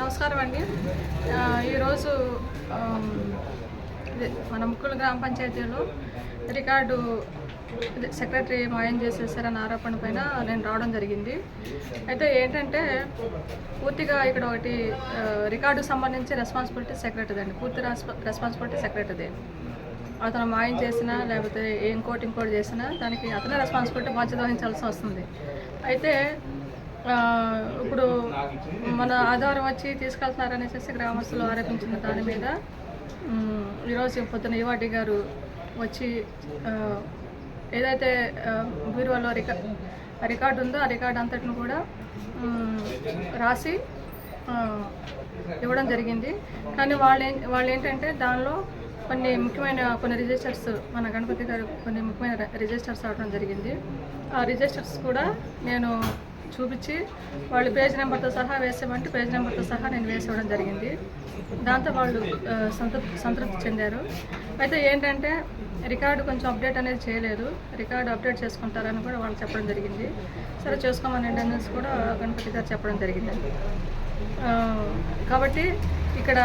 నమస్కారం అండి. ఈరోజు మన ముక్కుల గ్రామ పంచాయతీలో రికార్డు ఇదే సెక్రటరీ మాయం చేసేసారన్న ఆరోపణ పైన నేను రావడం జరిగింది. అయితే ఏంటంటే పూర్తిగా ఇక్కడ ఒకటి ఆ, రికార్డుకు సంబంధించి రెస్పాన్సిబిలిటీ సెక్రటరీ అండి. పూర్తి రెస్పా రెస్పాన్సిబిలిటీ సెక్రటరీదే. అతను మాయం చేసినా లేకపోతే ఇంకోటి ఇంకోటి చేసినా దానికి అతనే రెస్పాన్సిబిలిటీ బాధ్యత వహించాల్సి వస్తుంది. అయితే ఇప్పుడు మన ఆధారం వచ్చి తీసుకెళ్తున్నారనేసి గ్రామస్తులు ఆరోపించిన దాని మీద ఈరోజు పొద్దున ఈవాటి గారు వచ్చి ఏదైతే బీరువాలో రికా రికార్డు ఉందో ఆ రికార్డు అంతటిని కూడా రాసి ఇవ్వడం జరిగింది. కానీ వాళ్ళు ఏం వాళ్ళు ఏంటంటే దానిలో కొన్ని ముఖ్యమైన కొన్ని రిజిస్టర్స్ మన గణపతి గారు కొన్ని ముఖ్యమైన రిజిస్టర్స్ అవడం జరిగింది. ఆ రిజిస్టర్స్ కూడా నేను చూపించి వాళ్ళు పేజ్ నెంబర్తో సహా వేసామంటే పేజ్ నెంబర్తో సహా నేను వేసేవడం జరిగింది. దాంతో వాళ్ళు సంతృప్తి సంతృప్తి చెందారు. అయితే ఏంటంటే రికార్డు కొంచెం అప్డేట్ అనేది చేయలేదు. రికార్డు అప్డేట్ చేసుకుంటారని కూడా వాళ్ళు చెప్పడం జరిగింది. సరే చేసుకోమని అనేసి కూడా గణపతి గారు చెప్పడం జరిగింది. కాబట్టి ఇక్కడ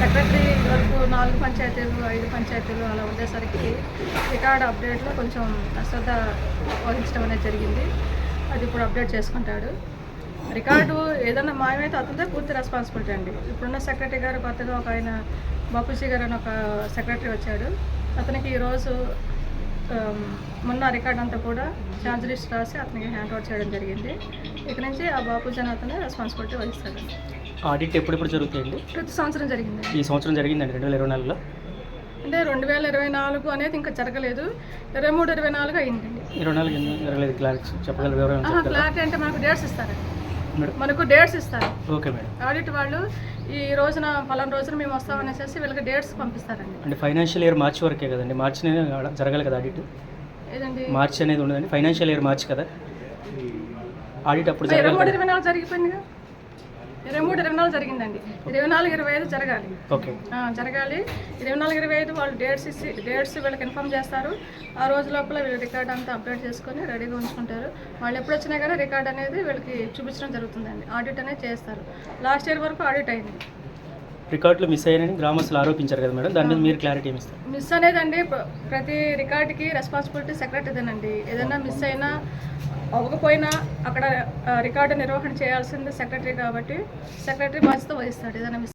సెక్రటరీ వరకు నాలుగు పంచాయతీలు ఐదు పంచాయతీలు అలా ఉండేసరికి రికార్డ్ అప్డేట్లో కొంచెం అశ్రద్ధ వహించడం అనేది జరిగింది. అది ఇప్పుడు అప్డేట్ చేసుకుంటాడు. రికార్డు ఏదైనా మాయమైతే అతనిదే పూర్తి రెస్పాన్సిబిలిటీ అండి. ఇప్పుడున్న సెక్రటరీ గారు కొత్తగా ఒక ఆయన బాపూజీ గారు అని ఒక సెక్రటరీ వచ్చాడు. అతనికి ఈరోజు మొన్న రికార్డ్ అంతా కూడా ఛార్జ్ లిస్ట్ రాసి అతనికి హ్యాండ్ ఓవర్ చేయడం జరిగింది. ఇక నుంచి ఆ బాపూజీ అతనే రెస్పాన్సిబిలిటీ వహిస్తాడు. ఆడిట్ ఎప్పుడెప్పుడు జరుగుతాయండి ప్రతి సంవత్సరం జరిగింది. ఈ సంవత్సరం జరిగిందండి రెండు వేల ఇరవై నాలుగులో? అంటే రెండు వేల ఇరవై నాలుగు అనేది ఇంకా జరగలేదు. ఇరవై మూడు ఇరవై నాలుగు అయిందండి. ఇరవై నాలుగు జరగలేదు? క్లారిక్స్ చెప్పగల క్లారిటీ అంటే మనకు డేట్స్ ఇస్తారండి. మనకు డేట్స్ ఇస్తారు. Okay madam. ఆడిట్ వాళ్ళు ఈ రోజున పలానా రోజున మేము వస్తామనేసి వీళ్ళకి డేట్స్ పంపిస్తారండి. అంటే ఫైనాన్షియల్ ఇయర్ మార్చి వరకే కదండి. మార్చి జరగాలి కదా ఆడిట్? ఏదండి? మార్చి అనేది ఉండదండి. ఫైనాన్షియల్ ఇయర్ మార్చి కదా. ఆడిట్ అప్పుడు ఇరవై మూడు కదా. ఇరవై నాలుగు ఇరవై నాలుగు జరిగిందండి. ఇరవై నాలుగు ఇరవై ఐదు జరగాలి. జరగాలి. ఇరవై నాలుగు ఇరవై ఐదు వాళ్ళు డేట్స్ ఇచ్చి డేట్స్ వీళ్ళకి ఇన్ఫామ్ చేస్తారు. ఆ రోజు లోపల వీళ్ళు రికార్డ్ అంతా అప్డేట్ చేసుకొని రెడీగా ఉంచుకుంటారు. వాళ్ళు ఎప్పుడు వచ్చినా కానీ రికార్డ్ అనేది వీళ్ళకి చూపించడం జరుగుతుందండి. ఆడిట్ అనేది చేస్తారు. లాస్ట్ ఇయర్ వరకు ఆడిట్ అయింది. రికార్డులు మిస్ అయ్యారని గ్రామస్తులు ఆరోపించారు కదా మేడం. దాని మీద మీరు క్లారిటీ ఇస్తారు? మిస్ అనేదండి ప్ర- ప్రతి రికార్డుకి రెస్పాన్సిబిలిటీ సెక్రటరీదేనండి ఏదైనా మిస్ అయినా అవ్వకపోయినా అక్కడ రికార్డు నిర్వహణ చేయాల్సింది సెక్రటరీ కాబట్టి సెక్రటరీ బాధ్యత వహిస్తాడు. ఏదైనా మిస్